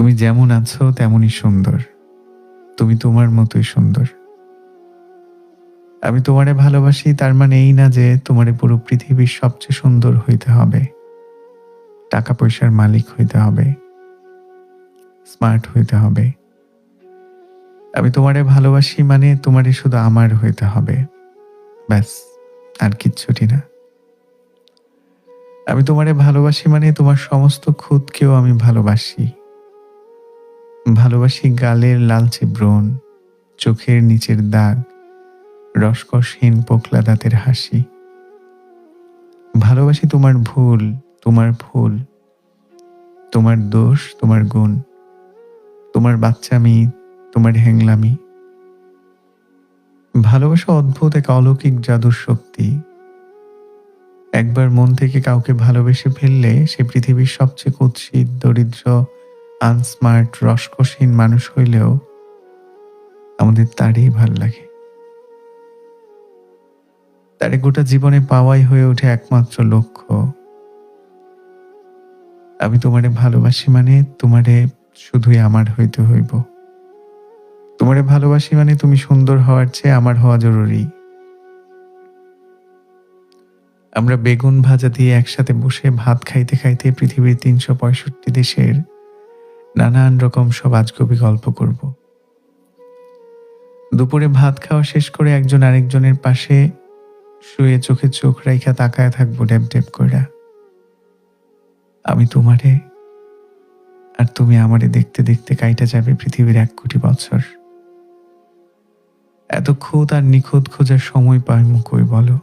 তুমি যেমন আছো, তেমনই সুন্দর। তুমি তোমার মতোই সুন্দর। আমি তোমারে ভালোবাসি, তার মানে এই না যে তোমারে পুরো পৃথিবীর সবচেয়ে সুন্দর হইতে হবে। টাকা পয়সার মালিক হইতে হবে। স্মার্ট হইতে হবে। আমি তোমারে ভালোবাসি মানে তোমারে শুধু আমার হইতে হবে। ব্যাস, আর কিচ্ছুটি না। আমি তোমারে ভালোবাসি মানে তোমার সমস্ত খুদকেও আমি ভালোবাসি। ভালোবাসি গালের লালচে ব্রণ, চোখের নিচের দাগ, রসকসহীন পোকলা দাঁতের হাসি। ভালোবাসি তোমার ভুল, তোমার ফুল, তোমার দোষ, তোমার গুণ, তোমার বাচ্চামি, তোমার হ্যাংলামি। ভালোবাসা অদ্ভুত এক অলৌকিক জাদুর শক্তি। একবার মন থেকে কাউকে ভালোবেসে ফেললে সে পৃথিবীর সবচেয়ে কুৎসিত, দরিদ্র আনস্মার্ট রসকসহীন মানুষ হইলেও আমাদের তারই ভালো লাগে। তারে গোটা জীবনে পাওয়াই হয়ে ওঠে একমাত্র লক্ষ্য। আমি তোমারে ভালোবাসি মানে তোমারে শুধুই আমার হইতে হইব। তোমারে ভালোবাসি মানে তুমি সুন্দর হওয়ার চেয়ে আমার হওয়া জরুরি। আমরা বেগুন ভাজা দিয়ে একসাথে বসে ভাত খাইতে খাইতে পৃথিবীর তিনশো পঁয়ষট্টি দেশের নানান রকম সব আজগবি গল্প করব। দুপুরে ভাত খাওয়া শেষ করে একজন আরেকজনের পাশে শুয়ে চোখে চোখ রাইখা তাকায় থাকব ডেপ ডেপ কইরা। আমি তোমারে আর তুমি আমারে দেখতে দেখতে কাইটা যাবে পৃথিবীর এক কোটি বছর। এত খুদ আর নিখুঁত খোঁজার সময় পাই কই বলো?